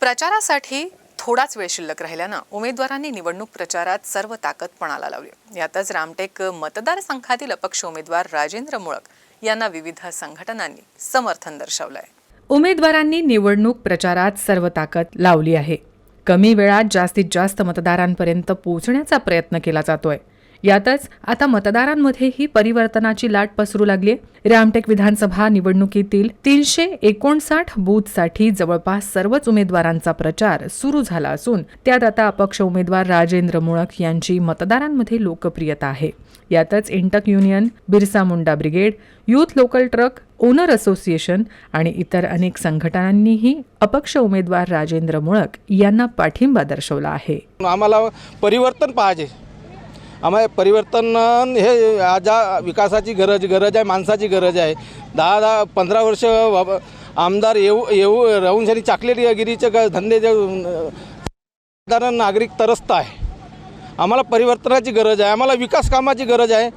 प्रचारासाठी थोडाच वेळ शिल्लक राहिल्यानं उमेदवारांनी निवडणूक प्रचारात सर्व ताकद पणाला लावली. यातच रामटेक मतदारसंघातील अपक्ष उमेदवार राजेंद्र मुळक यांना विविध संघटनांनी समर्थन दर्शवलंय. उमेदवारांनी निवडणूक प्रचारात सर्व ताकद लावली आहे. कमी वेळात जास्तीत जास्त मतदारांपर्यंत पोहोचण्याचा प्रयत्न केला जातोय. यातच आता मतदारांमध्येही परिवर्तनाची लाट पसरू लागली रामटेक विधानसभा निवडणुकीतील तीनशे एकोणसाठ बूथसाठी जवळपास सर्वच उमेदवारांचा प्रचार सुरू झाला असून त्यात आता अपक्ष उमेदवार राजेंद्र मुळक यांची मतदारांमध्ये लोकप्रियता आहे. यातच INTUC union Birsa Munda brigade youth local truck owner association आणि इतर अनेक संघटनांनीही अपक्ष उमेदवार राजेंद्र मुळक यांना पाठिंबा दर्शवला आहे. आम्हाला परिवर्तन पाहिजे. आम्हाला परिवर्तन हे आज विकासाची गरज गरज आहे माणसाची गरज आहे. दहा दहा पंधरा वर्ष आमदार येऊ येऊ राहून शनी चाकलेटगिरीचे ग- धंदे जे साधारण नागरिक तरस्त आहे. आम्हाला परिवर्तनाची गरज आहे आम्हाला विकास कामाची गरज आहे.